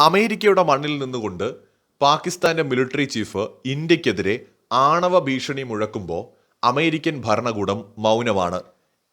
അമേരിക്കയുടെ മണ്ണിൽ നിന്നുകൊണ്ട് പാകിസ്ഥാന്റെ മിലിറ്ററി ചീഫ് ഇന്ത്യക്കെതിരെ ആണവ ഭീഷണി മുഴക്കുമ്പോൾ അമേരിക്കൻ ഭരണകൂടം മൗനമാണ്.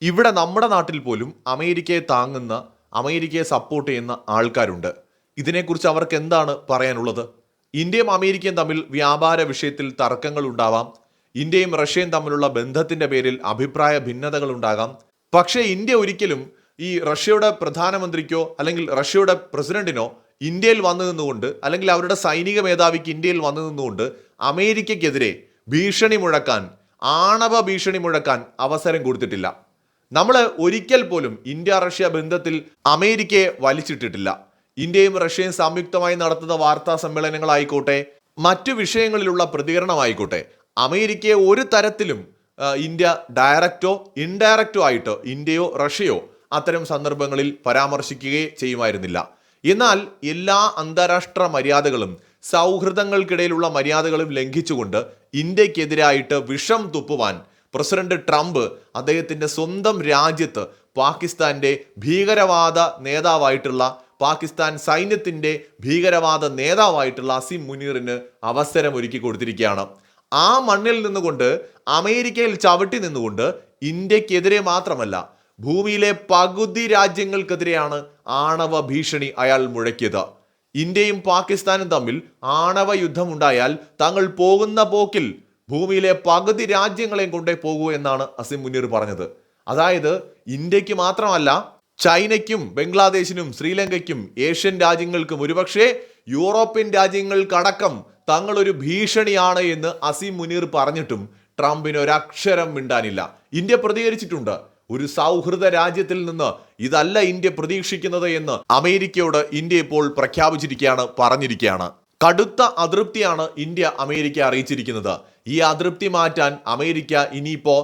ഇവിടെ നമ്മുടെ നാട്ടിൽ പോലും അമേരിക്കയെ താങ്ങുന്ന അമേരിക്കയെ സപ്പോർട്ട് ചെയ്യുന്ന ആൾക്കാരുണ്ട്. ഇതിനെക്കുറിച്ച് അവർക്ക് എന്താണ് പറയാനുള്ളത്? ഇന്ത്യയും അമേരിക്കയും തമ്മിൽ വ്യാപാര വിഷയത്തിൽ തർക്കങ്ങൾ ഉണ്ടാവാം. ഇന്ത്യയും റഷ്യയും തമ്മിലുള്ള ബന്ധത്തിന്റെ പേരിൽ അഭിപ്രായ ഭിന്നതകൾ ഉണ്ടാകാം. പക്ഷേ ഇന്ത്യ ഒരിക്കലും ഈ റഷ്യയുടെ പ്രധാനമന്ത്രിക്കോ അല്ലെങ്കിൽ റഷ്യയുടെ പ്രസിഡന്റിനോ ഇന്ത്യയിൽ വന്നു നിന്നുകൊണ്ട് അല്ലെങ്കിൽ അവരുടെ സൈനിക മേധാവിക്ക് ഇന്ത്യയിൽ വന്നു നിന്നുകൊണ്ട് അമേരിക്കയ്ക്കെതിരെ ഭീഷണി മുഴക്കാൻ ആണവ ഭീഷണി മുഴക്കാൻ അവസരം കൊടുത്തിട്ടില്ല. നമ്മൾ ഒരിക്കൽ പോലും ഇന്ത്യ റഷ്യ ബന്ധത്തിൽ അമേരിക്കയെ വലിച്ചിട്ടിട്ടില്ല. ഇന്ത്യയും റഷ്യയും സംയുക്തമായി നടത്തുന്ന വാർത്താ സമ്മേളനങ്ങളായിക്കോട്ടെ മറ്റു വിഷയങ്ങളിലുള്ള പ്രതികരണമായിക്കോട്ടെ അമേരിക്കയെ ഒരു തരത്തിലും ഇന്ത്യ ഡയറക്റ്റോ ഇൻഡയറക്റ്റോ ആയിട്ടോ ഇന്ത്യയോ റഷ്യയോ അത്തരം സന്ദർഭങ്ങളിൽ പരാമർശിക്കുകയേ ചെയ്യുമായിരുന്നില്ല. എന്നാൽ എല്ലാ അന്താരാഷ്ട്ര മര്യാദകളും സൗഹൃദങ്ങൾക്കിടയിലുള്ള മര്യാദകളും ലംഘിച്ചുകൊണ്ട് ഇന്ത്യക്കെതിരായിട്ട് വിഷം തുപ്പുവാൻ പ്രസിഡന്റ് ട്രംപ് അദ്ദേഹത്തിന്റെ സ്വന്തം രാജ്യത്ത് പാകിസ്ഥാന്റെ ഭീകരവാദ നേതാവായിട്ടുള്ള പാകിസ്ഥാൻ സൈന്യത്തിന്റെ ഭീകരവാദ നേതാവായിട്ടുള്ള അസിം മുനീറിന് അവസരം ഒരുക്കി കൊടുത്തിരിക്കുകയാണ്. ആ മണ്ണിൽ നിന്നുകൊണ്ട് അമേരിക്കയിൽ ചവിട്ടി നിന്നുകൊണ്ട് ഇന്ത്യക്കെതിരെ മാത്രമല്ല ഭൂമിയിലെ പകുതി രാജ്യങ്ങൾക്കെതിരെയാണ് ആണവ ഭീഷണി അയാൾ മുഴക്കിയത്. ഇന്ത്യയും പാകിസ്ഥാനും തമ്മിൽ ആണവ യുദ്ധമുണ്ടായാൽ തങ്ങൾ പോകുന്ന പോക്കിൽ ഭൂമിയിലെ പകുതി രാജ്യങ്ങളെയും കൊണ്ടേ പോകൂ എന്നാണ് അസിം മുനീർ പറഞ്ഞത്. അതായത് ഇന്ത്യയ്ക്ക് മാത്രമല്ല ചൈനയ്ക്കും ബംഗ്ലാദേശിനും ശ്രീലങ്കയ്ക്കും ഏഷ്യൻ രാജ്യങ്ങൾക്കും ഒരുപക്ഷെ യൂറോപ്യൻ രാജ്യങ്ങൾക്കടക്കം തങ്ങളൊരു ഭീഷണിയാണ് എന്ന് അസിം മുനീർ പറഞ്ഞിട്ടും ട്രംപിന് ഒരക്ഷരം മിണ്ടാനില്ല. ഇന്ത്യ പ്രതികരിച്ചിട്ടുണ്ട്. ഒരു സൗഹൃദ രാജ്യത്തിൽ നിന്ന് ഇതല്ല ഇന്ത്യ പ്രതീക്ഷിക്കുന്നത് എന്ന് അമേരിക്കയോട് ഇന്ത്യ ഇപ്പോൾ പ്രഖ്യാപിച്ചിരിക്കുകയാണ് പറഞ്ഞിരിക്കുകയാണ്. കടുത്ത അതൃപ്തിയാണ് ഇന്ത്യ അമേരിക്ക അറിയിച്ചിരിക്കുന്നത്. ഈ അതൃപ്തി മാറ്റാൻ അമേരിക്ക ഇനിയിപ്പോ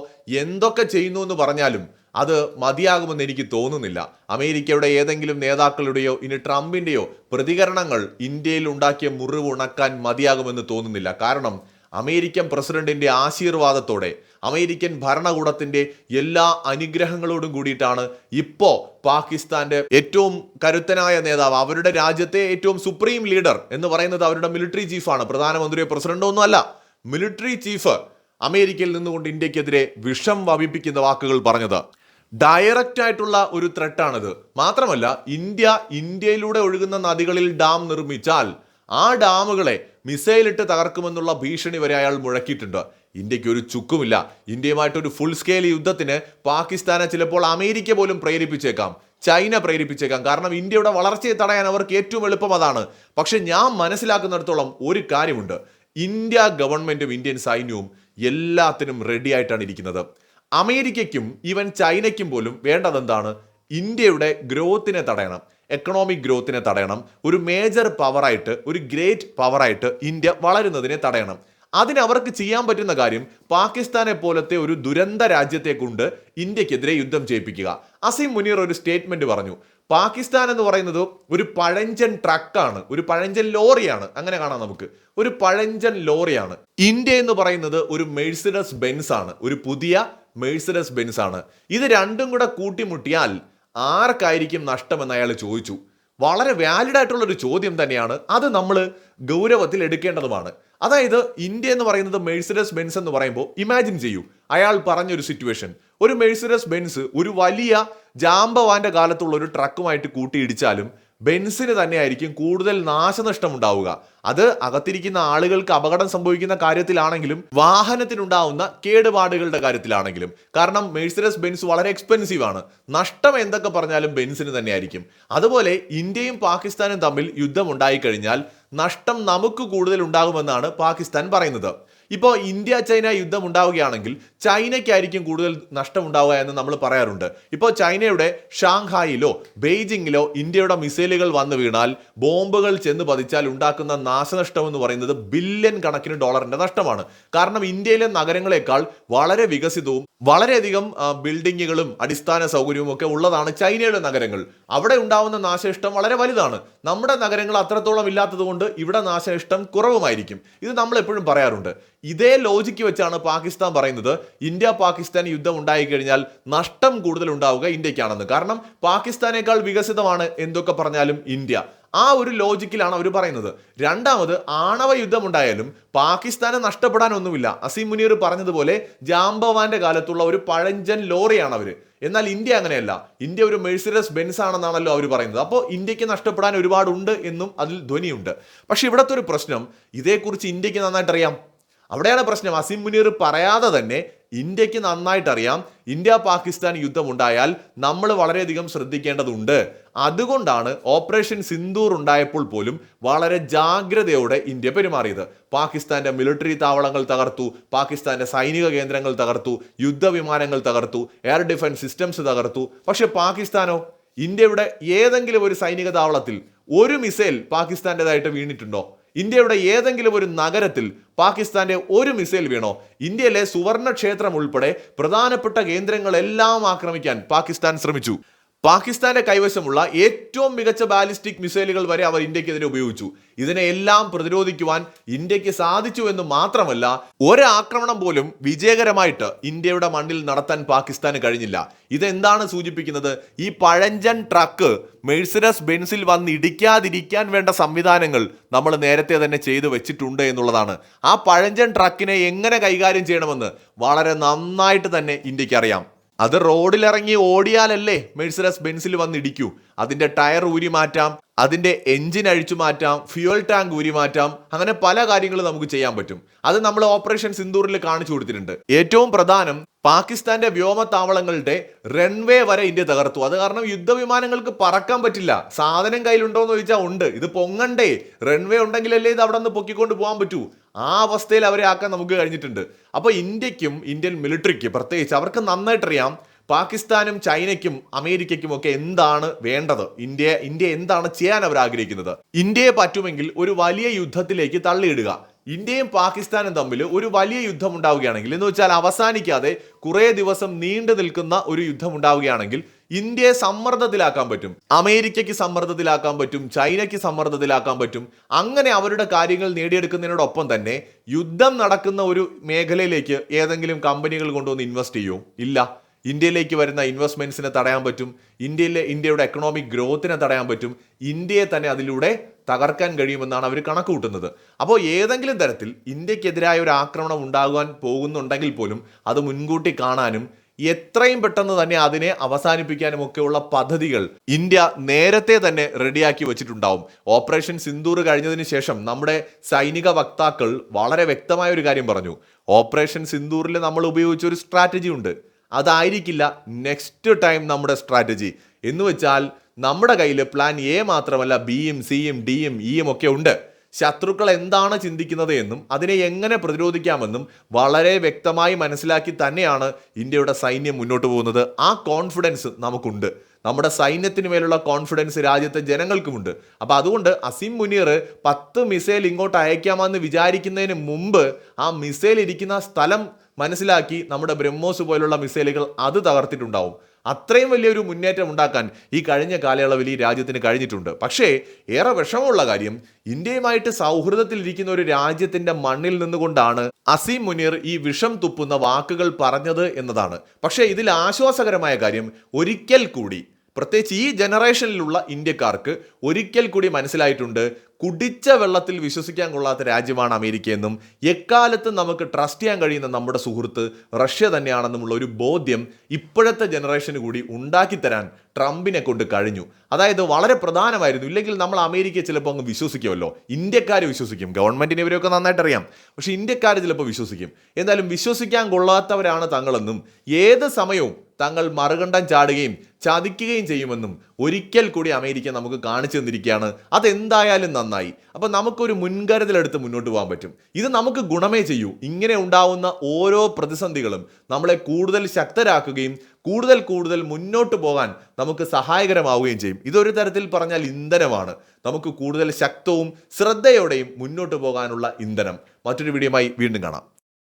എന്തൊക്കെ ചെയ്യുന്നു എന്ന് പറഞ്ഞാലും അത് മതിയാകുമെന്ന് എനിക്ക് തോന്നുന്നില്ല. അമേരിക്കയുടെ ഏതെങ്കിലും നേതാക്കളുടെയോ ഇനി ട്രംപിന്റെയോ പ്രതികരണങ്ങൾ ഇന്ത്യയിൽ ഉണ്ടാക്കിയ മുറിവ് ഉണക്കാൻ മതിയാകുമെന്ന് തോന്നുന്നില്ല. കാരണം അമേരിക്കൻ പ്രസിഡന്റിന്റെ ആശീർവാദത്തോടെ അമേരിക്കൻ ഭരണകൂടത്തിന്റെ എല്ലാ അനുഗ്രഹങ്ങളോടും കൂടിയിട്ടാണ് ഇപ്പോ പാകിസ്ഥാന്റെ ഏറ്റവും കരുത്തനായ നേതാവ് അവരുടെ രാജ്യത്തെ ഏറ്റവും സുപ്രീം ലീഡർ എന്ന് പറയുന്നത് അവരുടെ മിലിറ്ററി ചീഫാണ് പ്രധാനമന്ത്രിയോ പ്രസിഡന്റോ ഒന്നും അല്ല. മിലിറ്ററി ചീഫ് അമേരിക്കയിൽ നിന്നുകൊണ്ട് ഇന്ത്യക്കെതിരെ വിഷം വമിപ്പിക്കുന്ന വാക്കുകൾ പറഞ്ഞത്. ഡയറക്റ്റ് ആയിട്ടുള്ള ഒരു ത്രെട്ടാണിത് മാത്രമല്ല ഇന്ത്യ ഇന്ത്യയിലൂടെ ഒഴുകുന്ന നദികളിൽ ഡാം നിർമ്മിച്ചാൽ ആ ഡാമുകളെ മിസൈലിട്ട് തകർക്കുമെന്നുള്ള ഭീഷണി വരെ അയാൾ മുഴക്കിയിട്ടുണ്ട്. ഇന്ത്യയ്ക്ക് ഒരു ചുക്കുമില്ല. ഇന്ത്യയുമായിട്ടൊരു ഫുൾ സ്കെയിൽ യുദ്ധത്തിന് പാകിസ്ഥാനെ ചിലപ്പോൾ അമേരിക്ക പോലും പ്രേരിപ്പിച്ചേക്കാം. ചൈന പ്രേരിപ്പിച്ചേക്കാം. കാരണം ഇന്ത്യയുടെ വളർച്ചയെ തടയാൻ അവർക്ക് ഏറ്റവും എളുപ്പം അതാണ്. പക്ഷെ ഞാൻ മനസ്സിലാക്കുന്നിടത്തോളം ഒരു കാര്യമുണ്ട്. ഇന്ത്യ ഗവൺമെന്റും ഇന്ത്യൻ സൈന്യവും എല്ലാത്തിനും റെഡി ആയിട്ടാണ് ഇരിക്കുന്നത്. അമേരിക്കയ്ക്കും ഈവൻ ചൈനയ്ക്കും പോലും വേണ്ടതെന്താണ്? ഇന്ത്യയുടെ ഗ്രോത്തിനെ തടയണം. എക്കണോമിക് ഗ്രോത്തിനെ തടയണം. ഒരു മേജർ പവറായിട്ട് ഒരു ഗ്രേറ്റ് പവറായിട്ട് ഇന്ത്യ വളരുന്നതിനെ തടയണം. അതിന് അവർക്ക് ചെയ്യാൻ പറ്റുന്ന കാര്യം പാകിസ്ഥാനെ പോലത്തെ ഒരു ദുരന്ത രാജ്യത്തെ കൊണ്ട് ഇന്ത്യക്കെതിരെ യുദ്ധം ചെയ്യിപ്പിക്കുക. അസീം മുനീർ ഒരു സ്റ്റേറ്റ്മെന്റ് പറഞ്ഞു. പാകിസ്ഥാൻ എന്ന് പറയുന്നത് ഒരു പഴഞ്ചൻ ട്രക്കാണ് ഒരു പഴഞ്ചൻ ലോറിയാണ്. അങ്ങനെ കാണാം നമുക്ക്. ഒരു പഴഞ്ചൻ ലോറിയാണ്. ഇന്ത്യ എന്ന് പറയുന്നത് ഒരു മെഴ്സിഡസ് ബെൻസ് ആണ്. ഒരു പുതിയ മെഴ്സിഡസ് ബെൻസ് ആണ്. ഇത് രണ്ടും കൂടെ കൂട്ടിമുട്ടിയാൽ ആർക്കായിരിക്കും നഷ്ടമെന്ന് അയാൾ ചോദിച്ചു. വളരെ വാലിഡ് ആയിട്ടുള്ള ഒരു ചോദ്യം തന്നെയാണ്. അത് നമ്മൾ ഗൗരവത്തിൽ എടുക്കേണ്ടതുമാണ്. അതായത് ഇന്ത്യ എന്ന് പറയുന്നത് മെഴ്സിഡസ് ബെൻസ് എന്ന് പറയുമ്പോൾ ഇമാജിൻ ചെയ്യൂ. അയാൾ പറഞ്ഞൊരു സിറ്റുവേഷൻ ഒരു മെഴ്സിഡസ് ബെൻസ് ഒരു വലിയ ജാമ്പവാന്റെ കാലത്തുള്ള ഒരു ട്രക്കുമായിട്ട് കൂട്ടിയിടിച്ചാലും ബെൻസിന് തന്നെയായിരിക്കും കൂടുതൽ നാശനഷ്ടം ഉണ്ടാവുക അത് അകത്തിരിക്കുന്ന ആളുകൾക്ക് അപകടം സംഭവിക്കുന്ന കാര്യത്തിലാണെങ്കിലും വാഹനത്തിനുണ്ടാവുന്ന കേടുപാടുകളുടെ കാര്യത്തിലാണെങ്കിലും. കാരണം മെഴ്സിഡസ് ബെൻസ് വളരെ എക്സ്പെൻസീവ് ആണ്. നഷ്ടം എന്തൊക്കെ പറഞ്ഞാലും ബെൻസിന് തന്നെയായിരിക്കും. അതുപോലെ ഇന്ത്യയും പാകിസ്ഥാനും തമ്മിൽ യുദ്ധം ഉണ്ടായിക്കഴിഞ്ഞാൽ നഷ്ടം നമുക്ക് കൂടുതൽ ഉണ്ടാകുമെന്നാണ് പാകിസ്ഥാൻ പറയുന്നത്. ഇപ്പോൾ ഇന്ത്യ ചൈന യുദ്ധം ഉണ്ടാവുകയാണെങ്കിൽ ചൈനയ്ക്കായിരിക്കും കൂടുതൽ നഷ്ടമുണ്ടാവുക എന്ന് നമ്മൾ പറയാറുണ്ട്. ഇപ്പോൾ ചൈനയുടെ ഷാങ്ഹായിലോ ബെയ്ജിങ്ങിലോ ഇന്ത്യയുടെ മിസൈലുകൾ വന്നു വീണാൽ ബോംബുകൾ ചെന്ന് പതിച്ചാൽ ഉണ്ടാക്കുന്ന നാശനഷ്ടം എന്ന് പറയുന്നത് ബില്യൺ കണക്കിന് ഡോളറിന്റെ നഷ്ടമാണ്. കാരണം ഇന്ത്യയിലെ നഗരങ്ങളെക്കാൾ വളരെ വികസിതവും വളരെയധികം ബിൽഡിങ്ങുകളും അടിസ്ഥാന സൗകര്യവും ഒക്കെ ഉള്ളതാണ് ചൈനയുടെ നഗരങ്ങൾ. അവിടെ ഉണ്ടാവുന്ന നാശനഷ്ടം വളരെ വലുതാണ്. നമ്മുടെ നഗരങ്ങൾ അത്രത്തോളം ഇല്ലാത്തതുകൊണ്ട് ഇവിടെ നാശനഷ്ടം കുറവുമായിരിക്കും. ഇത് നമ്മൾ എപ്പോഴും പറയാറുണ്ട്. ഇതേ ലോജിക്ക് വെച്ചാണ് പാകിസ്ഥാൻ പറയുന്നത്. ഇന്ത്യ പാകിസ്ഥാൻ യുദ്ധം ഉണ്ടായി കഴിഞ്ഞാൽ നഷ്ടം കൂടുതൽ ഉണ്ടാവുക ഇന്ത്യക്കാണെന്ന്. കാരണം പാകിസ്ഥാനേക്കാൾ വികസിതമാണ് എന്തൊക്കെ പറഞ്ഞാലും ഇന്ത്യ. ആ ഒരു ലോജിക്കിലാണ് അവർ പറയുന്നത്. രണ്ടാമത് ആണവ യുദ്ധം ഉണ്ടായാലും പാകിസ്ഥാന് നഷ്ടപ്പെടാനൊന്നുമില്ല. അസീം മുനീർ പറഞ്ഞതുപോലെ ജാംബവാന്റെ കാലത്തുള്ള ഒരു പഴഞ്ചൻ ലോറിയാണ് അവർ എന്നാൽ ഇന്ത്യ അങ്ങനെയല്ല. ഇന്ത്യ ഒരു മെഴ്സിഡസ് ബെൻസ് ആണെന്നാണല്ലോ അവർ പറയുന്നത്. അപ്പോൾ ഇന്ത്യയ്ക്ക് നഷ്ടപ്പെടാൻ ഒരുപാടുണ്ട് എന്നും അതിൽ ധ്വനിയുണ്ട്. പക്ഷേ ഇവിടുത്തെ ഒരു പ്രശ്നം ഇതേക്കുറിച്ച് ഇന്ത്യയ്ക്ക് നന്നായിട്ട് അറിയാം അവിടെയാണ് പ്രശ്നം. അസീം മുനീർ പറയാതെ തന്നെ ഇന്ത്യയ്ക്ക് നന്നായിട്ട് അറിയാം ഇന്ത്യ പാകിസ്ഥാൻ യുദ്ധം ഉണ്ടായാൽ നമ്മൾ വളരെയധികം ശ്രദ്ധിക്കേണ്ടതുണ്ട്. അതുകൊണ്ടാണ് ഓപ്പറേഷൻ സിന്ദൂർ ഉണ്ടായപ്പോൾ പോലും വളരെ ജാഗ്രതയോടെ ഇന്ത്യ പെരുമാറിയത്. പാകിസ്ഥാന്റെ മിലിറ്ററി താവളങ്ങൾ തകർത്തു പാകിസ്ഥാന്റെ സൈനിക കേന്ദ്രങ്ങൾ തകർത്തു യുദ്ധവിമാനങ്ങൾ തകർത്തു എയർ ഡിഫൻസ് സിസ്റ്റംസ് തകർത്തു. പക്ഷെ പാകിസ്ഥാനോ ഇന്ത്യയുടെ ഏതെങ്കിലും ഒരു സൈനിക താവളത്തിൽ ഒരു മിസൈൽ പാകിസ്ഥാന്റെതായിട്ട് വീണിട്ടുണ്ടോ? ഇന്ത്യയുടെ ഏതെങ്കിലും ഒരു നഗരത്തിൽ പാകിസ്ഥാന്റെ ഒരു മിസൈൽ വീണോ? ഇന്ത്യയിലെ സുവർണ ക്ഷേത്രം ഉൾപ്പെടെ പ്രധാനപ്പെട്ട കേന്ദ്രങ്ങളെല്ലാം ആക്രമിക്കാൻ പാകിസ്ഥാൻ ശ്രമിച്ചു. പാകിസ്ഥാന്റെ കൈവശമുള്ള ഏറ്റവും മികച്ച ബാലിസ്റ്റിക് മിസൈലുകൾ വരെ അവർ ഇന്ത്യക്കെതിരെ ഉപയോഗിച്ചു. ഇതിനെ എല്ലാം പ്രതിരോധിക്കുവാൻ ഇന്ത്യയ്ക്ക് സാധിച്ചു എന്ന് മാത്രമല്ല ഒരാക്രമണം പോലും വിജയകരമായിട്ട് ഇന്ത്യയുടെ മണ്ണിൽ നടത്താൻ പാകിസ്ഥാന് കഴിഞ്ഞില്ല. ഇതെന്താണ് സൂചിപ്പിക്കുന്നത്? ഈ പഴഞ്ചൻ ട്രക്ക് മെഴ്സിഡസ് ബെൻസിൽ വന്ന് ഇടിക്കാതിരിക്കാൻ വേണ്ട സംവിധാനങ്ങൾ നമ്മൾ നേരത്തെ തന്നെ ചെയ്തു വെച്ചിട്ടുണ്ട് എന്നുള്ളതാണ്. ആ പഴഞ്ചൻ ട്രക്കിനെ എങ്ങനെ കൈകാര്യം ചെയ്യണമെന്ന് വളരെ നന്നായിട്ട് തന്നെ ഇന്ത്യയ്ക്ക് അറിയാം. അത് റോഡിലിറങ്ങി ഓടിയാലല്ലേ മെഴ്സിഡസ് ബെൻസിൽ വന്നിടിക്കൂ. അതിന്റെ ടയർ ഊരി മാറ്റാം അതിന്റെ എഞ്ചിൻ അഴിച്ചു മാറ്റാം ഫ്യൂൽ ടാങ്ക് ഊരി മാറ്റാം അങ്ങനെ പല കാര്യങ്ങളും നമുക്ക് ചെയ്യാൻ പറ്റും. അത് നമ്മൾ ഓപ്പറേഷൻ സിന്ദൂറിൽ കാണിച്ചു കൊടുത്തിട്ടുണ്ട്. ഏറ്റവും പ്രധാനം പാകിസ്ഥാന്റെ വ്യോമത്താവളങ്ങളുടെ റൺവേ വരെ ഇന്ത്യ തകർത്തു. അത് കാരണം യുദ്ധവിമാനങ്ങൾക്ക് പറക്കാൻ പറ്റില്ല. സാധനം കയ്യിലുണ്ടോ എന്ന് ചോദിച്ചാൽ ഉണ്ട്. ഇത് പൊങ്ങണ്ടേ. റൺവേ ഉണ്ടെങ്കിലല്ലേ ഇത് അവിടെ നിന്ന് പൊക്കിക്കൊണ്ട് പോകാൻ പറ്റൂ. ആ അവസ്ഥയിൽ അവരെ ആക്കാൻ നമുക്ക് കഴിഞ്ഞിട്ടുണ്ട്. അപ്പോൾ ഇന്ത്യക്കും ഇന്ത്യൻ മിലിറ്ററിക്ക് പ്രത്യേകിച്ച് അവർക്ക് നന്നായിട്ടറിയാം പാകിസ്ഥാനും ചൈനയ്ക്കും അമേരിക്കയ്ക്കും ഒക്കെ എന്താണ് വേണ്ടത്? ഇന്ത്യ ഇന്ത്യ എന്താണ് ചെയ്യാൻ അവർ ആഗ്രഹിക്കുന്നത്? ഇന്ത്യയെ പറ്റുമെങ്കിൽ ഒരു വലിയ യുദ്ധത്തിലേക്ക് തള്ളിയിടുക. ഇന്ത്യയും പാകിസ്ഥാനും തമ്മിൽ ഒരു വലിയ യുദ്ധം ഉണ്ടാവുകയാണെങ്കിൽ എന്ന് വെച്ചാൽ അവസാനിക്കാതെ കുറേ ദിവസം നീണ്ടു നിൽക്കുന്ന ഒരു യുദ്ധം ഉണ്ടാവുകയാണെങ്കിൽ ഇന്ത്യയെ സമ്മർദ്ദത്തിലാക്കാൻ പറ്റും. അമേരിക്കയ്ക്ക് സമ്മർദ്ദത്തിലാക്കാൻ പറ്റും. ചൈനയ്ക്ക് സമ്മർദ്ദത്തിലാക്കാൻ പറ്റും. അങ്ങനെ അവരുടെ കാര്യങ്ങൾ നേടിയെടുക്കുന്നതിനോടൊപ്പം തന്നെ യുദ്ധം നടക്കുന്ന ഒരു മേഖലയിലേക്ക് ഏതെങ്കിലും കമ്പനികൾ കൊണ്ടുവന്ന് ഇൻവെസ്റ്റ് ചെയ്യുമോ ഇല്ല. ഇന്ത്യയിലേക്ക് വരുന്ന ഇൻവെസ്റ്റ്മെന്റ്സിനെ തടയാൻ പറ്റും. ഇന്ത്യയിലെ ഇന്ത്യയുടെ എക്കണോമിക് ഗ്രോത്തിനെ തടയാൻ പറ്റും. ഇന്ത്യയെ തന്നെ അതിലൂടെ തകർക്കാൻ കഴിയുമെന്നാണ് അവർ കണക്ക് കൂട്ടുന്നത് അപ്പോൾ ഏതെങ്കിലും തരത്തിൽ ഇന്ത്യക്കെതിരായ ഒരു ആക്രമണം ഉണ്ടാകുവാൻ പോകുന്നുണ്ടെങ്കിൽ പോലും അത് മുൻകൂട്ടി കാണാനും എത്രയും പെട്ടെന്ന് തന്നെ അതിനെ അവസാനിപ്പിക്കാനും ഒക്കെയുള്ള പദ്ധതികൾ ഇന്ത്യ നേരത്തെ തന്നെ റെഡിയാക്കി വെച്ചിട്ടുണ്ടാവും. ഓപ്പറേഷൻ സിന്ദൂർ കഴിഞ്ഞതിന് ശേഷം നമ്മുടെ സൈനിക വക്താക്കൾ വളരെ വ്യക്തമായ ഒരു കാര്യം പറഞ്ഞു. ഓപ്പറേഷൻ സിന്ദൂറിൽ നമ്മൾ ഉപയോഗിച്ച ഒരു സ്ട്രാറ്റജി ഉണ്ട്. അതായിരിക്കില്ല നെക്സ്റ്റ് ടൈം നമ്മുടെ സ്ട്രാറ്റജി. എന്ന് വെച്ചാൽ നമ്മുടെ കയ്യിൽ പ്ലാൻ എ മാത്രമല്ല ബിയും സിയും ഡിയും ഇയും ഒക്കെ ഉണ്ട്. ശത്രുക്കൾ എന്താണ് ചിന്തിക്കുന്നത് എന്നും അതിനെ എങ്ങനെ പ്രതിരോധിക്കാമെന്നും വളരെ വ്യക്തമായി മനസ്സിലാക്കി തന്നെയാണ് ഇന്ത്യയുടെ സൈന്യം മുന്നോട്ട് പോകുന്നത്. ആ കോൺഫിഡൻസ് നമുക്കുണ്ട്. നമ്മുടെ സൈന്യത്തിന് മേലുള്ള കോൺഫിഡൻസ് രാജ്യത്തെ ജനങ്ങൾക്കുമുണ്ട്. അപ്പോൾ അതുകൊണ്ട് അസിം മുനീർ പത്ത് മിസൈൽ ഇങ്ങോട്ട് അയക്കാമെന്ന് വിചാരിക്കുന്നതിന് മുമ്പ് ആ മിസൈൽ ഇരിക്കുന്ന സ്ഥലം മനസ്സിലാക്കി നമ്മുടെ ബ്രഹ്മോസ് പോലുള്ള മിസൈലുകൾ അത് തകർത്തിട്ടുണ്ടാവും. അത്രയും വലിയൊരു മുന്നേറ്റം ഉണ്ടാക്കാൻ ഈ കഴിഞ്ഞ കാലയളവിൽ ഈ രാജ്യത്തിന് കഴിഞ്ഞിട്ടുണ്ട്. പക്ഷേ ഏറെ വിഷമമുള്ള കാര്യം ഇന്ത്യയുമായിട്ട് സൗഹൃദത്തിലിരിക്കുന്ന ഒരു രാജ്യത്തിന്റെ മണ്ണിൽ നിന്നുകൊണ്ടാണ് അസീം മുനീർ ഈ വിഷം തുപ്പുന്ന വാക്കുകൾ പറഞ്ഞത് എന്നതാണ്. പക്ഷേ ഇതിൽ ആശ്വാസകരമായ കാര്യം ഒരിക്കൽ കൂടി പ്രത്യേകിച്ച് ഈ ജനറേഷനിലുള്ള ഇന്ത്യക്കാർക്ക് ഒരിക്കൽ കൂടി മനസ്സിലായിട്ടുണ്ട് കുടിച്ച വെള്ളത്തിൽ വിശ്വസിക്കാൻ കൊള്ളാത്ത രാജ്യമാണ് അമേരിക്ക എന്നും എക്കാലത്ത് നമുക്ക് ട്രസ്റ്റ് ചെയ്യാൻ കഴിയുന്ന നമ്മുടെ സുഹൃത്ത് റഷ്യ തന്നെയാണെന്നുമുള്ള ഒരു ബോധ്യം ഇപ്പോഴത്തെ ജനറേഷന് കൂടി ഉണ്ടാക്കിത്തരാൻ ട്രംപിനെ കൊണ്ട് കഴിഞ്ഞു. അതായത് വളരെ പ്രധാനമായിരുന്നു. ഇല്ലെങ്കിൽ നമ്മൾ അമേരിക്കയെ ചിലപ്പോൾ അങ്ങ് വിശ്വസിക്കുമല്ലോ. ഇന്ത്യക്കാർ വിശ്വസിക്കും. ഗവൺമെന്റിനെ ഇവരെയൊക്കെ നന്നായിട്ട് അറിയാം. പക്ഷെ ഇന്ത്യക്കാർ ചിലപ്പോൾ വിശ്വസിക്കും. എന്തായാലും വിശ്വസിക്കാൻ കൊള്ളാത്തവരാണ് തങ്ങളെന്നും ഏത് സമയവും തങ്ങൾ മറുകണ്ഠം ചാടുകയും ചതിക്കുകയും ചെയ്യുമെന്നും ഒരിക്കൽ കൂടി അമേരിക്ക നമുക്ക് കാണിച്ചു തന്നിരിക്കുകയാണ്. അതെന്തായാലും നന്നായി. അപ്പം നമുക്കൊരു മുൻകരുതലെടുത്ത് മുന്നോട്ട് പോകാൻ പറ്റും. ഇത് നമുക്ക് ഗുണമേ ചെയ്യൂ. ഇങ്ങനെ ഉണ്ടാവുന്ന ഓരോ പ്രതിസന്ധികളും നമ്മളെ കൂടുതൽ ശക്തരാക്കുകയും കൂടുതൽ കൂടുതൽ മുന്നോട്ട് പോകാൻ നമുക്ക് സഹായകരമാവുകയും ചെയ്യും. ഇതൊരു തരത്തിൽ പറഞ്ഞാൽ ഇന്ധനമാണ്. നമുക്ക് കൂടുതൽ ശക്തവും ശ്രദ്ധയോടെയും മുന്നോട്ട് പോകാനുള്ള ഇന്ധനം. മറ്റൊരു വീഡിയോയുമായി വീണ്ടും കാണാം.